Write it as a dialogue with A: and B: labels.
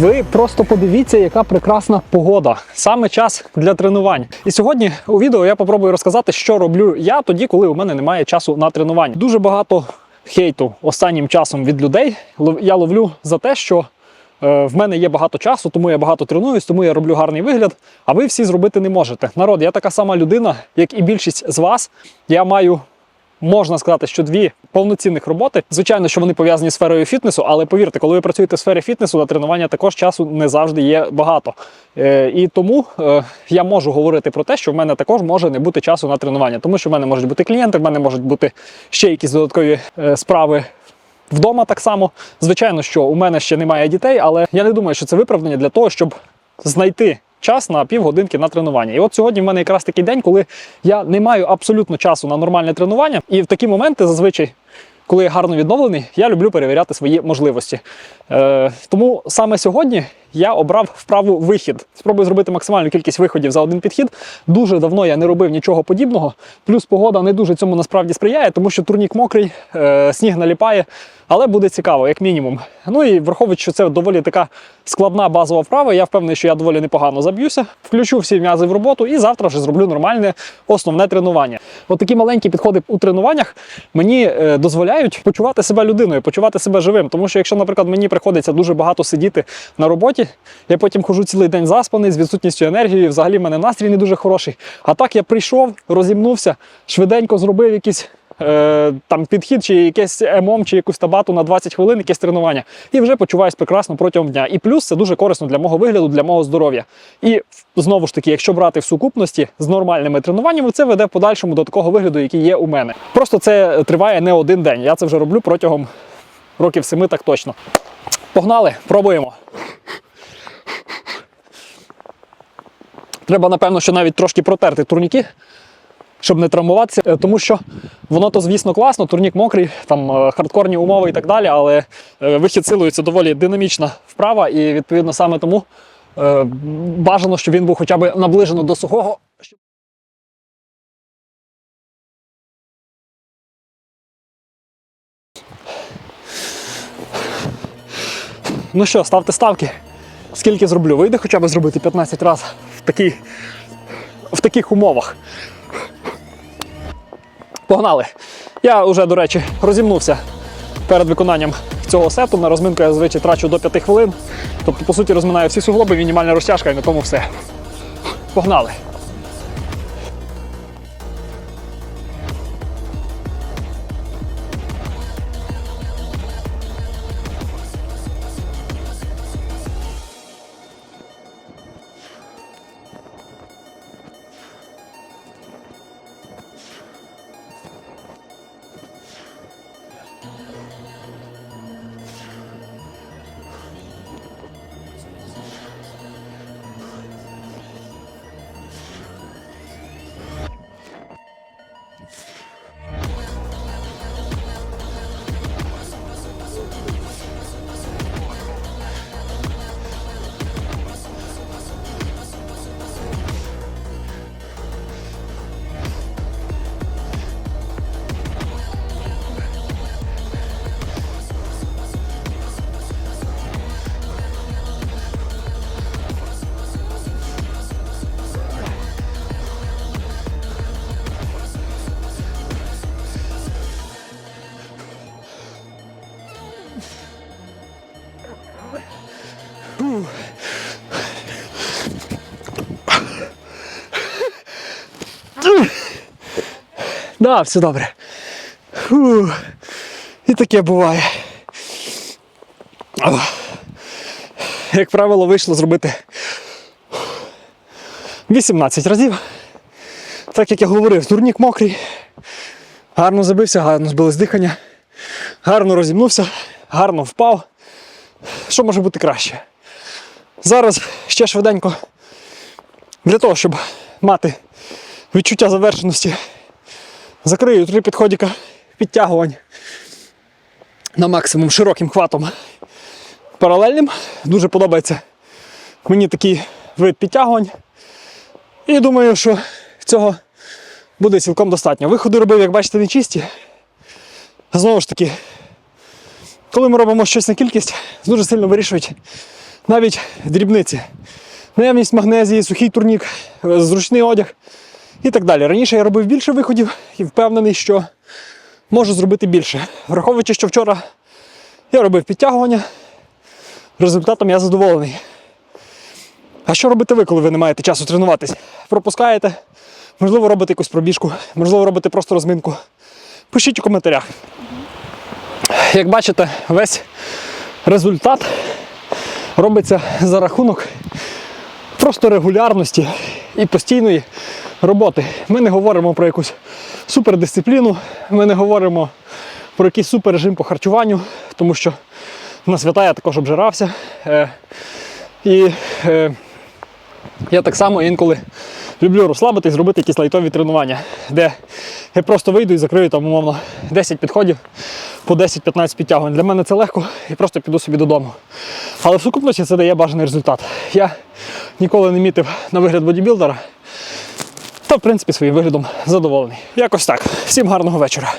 A: Ви просто подивіться, яка прекрасна погода. Саме час для тренувань. І сьогодні у відео я попробую розказати, що роблю я тоді, коли у мене немає часу на тренування. Дуже багато хейту останнім часом від людей я ловлю за те, що е, в мене є багато часу, тому я багато тренуюсь, тому я роблю гарний вигляд. А ви всі зробити не можете. Народ, я така сама людина, як і більшість з вас. Я маю можна сказати, що дві повноцінних роботи. Звичайно, що вони пов'язані з сферою фітнесу, але повірте, коли ви працюєте в сфері фітнесу, на тренування також часу не завжди є багато. Е, і тому е, я можу говорити про те, що в мене також може не бути часу на тренування, тому що в мене можуть бути клієнти, в мене можуть бути ще якісь додаткові е, справи. Вдома так само. Звичайно, що у мене ще немає дітей, але я не думаю, що це виправдання для того, щоб знайти час на півгодинки на тренування. І от сьогодні в мене якраз такий день, коли я не маю абсолютно часу на нормальне тренування. І в такі моменти зазвичай. Коли я гарно відновлений, я люблю перевіряти свої можливості. Е, тому саме сьогодні я обрав вправу вихід. Спробую зробити максимальну кількість виходів за один підхід. Дуже давно я не робив нічого подібного. Плюс погода не дуже цьому насправді сприяє, тому що турнік мокрий, е, сніг наліпає, але буде цікаво, як мінімум. Ну і враховуючи, що це доволі така складна базова вправа, я впевнений, що я доволі непогано заб'юся. Включу всі м'язи в роботу і завтра вже зроблю нормальне основне тренування. От такі маленькі підходи у тренуваннях мені е, дозволяють почувати себе людиною, почувати себе живим. Тому що якщо, наприклад, мені приходиться дуже багато сидіти на роботі, я потім хожу цілий день заспаний з відсутністю енергії, взагалі в мене настрій не дуже хороший. А так я прийшов, розімнувся, швиденько зробив якісь. е, Там підхід, чи якесь емом, чи якусь табату на 20 хвилин, якесь тренування, і вже почуваюсь прекрасно протягом дня. І плюс це дуже корисно для мого вигляду, для мого здоров'я. І знову ж таки, якщо брати в сукупності з нормальними тренуваннями, це веде в подальшому до такого вигляду, який є у мене. Просто це триває не один день. Я це вже роблю протягом років семи, так точно. Погнали, пробуємо. Треба, напевно, що навіть трошки протерти турніки, щоб не травмуватися, Е, тому що воно то, звісно, класно, турнік мокрий, там е, хардкорні умови і так далі, але е, вихід це доволі динамічна вправа, і відповідно саме тому бажано, щоб він був хоча б наближено до сухого. Ну що, ставте ставки. Скільки зроблю? Вийде хоча б зробити 15 разів в, такій, в таких умовах. Погнали. Я вже, до речі, розімнувся перед виконанням цього сету. На розминку я зазвичай трачу до 5 хвилин. Тобто, по суті, розминаю всі суглоби, мінімальна розтяжка і на тому все. Погнали. Да, все добре. Фу. І таке буває. Як правило, вийшло зробити 18 разів. Так як я говорив, турнік мокрий. Гарно забився, гарно збилось дихання, гарно розімнувся, гарно впав. Що може бути краще? Зараз ще швиденько для того, щоб мати відчуття завершеності Закрию три підходика підтягувань на максимум широким хватом паралельним. Дуже подобається мені такий вид підтягувань. І думаю, що цього буде цілком достатньо. Виходи робив, як бачите, не чисті. Знову ж таки, коли ми робимо щось на кількість, дуже сильно вирішують навіть дрібниці. Наявність магнезії, сухий турнік, е, зручний одяг і так далі. Раніше я робив більше виходів і впевнений, що можу зробити більше. Враховуючи, що вчора я робив підтягування, результатом я задоволений. А що робите ви, коли ви не маєте часу тренуватись? Пропускаєте? Можливо, робите якусь пробіжку, можливо, робите просто розминку. Пишіть у коментарях. Як бачите, весь результат робиться за рахунок просто регулярності і постійної роботи. Ми не говоримо про якусь супердисципліну, ми не говоримо про якийсь суперрежим по харчуванню, тому що на свята я також обжирався. Е, і е, я так само інколи люблю розслабитись, зробити якісь лайтові тренування, де я просто вийду і закрию там, умовно, 10 підходів по 10-15 підтягувань. Для мене це легко і просто піду собі додому. Але в сукупності це дає бажаний результат. Я ніколи не мітив на вигляд бодібілдера, та в принципі своїм виглядом задоволений. Якось так. Всім гарного вечора.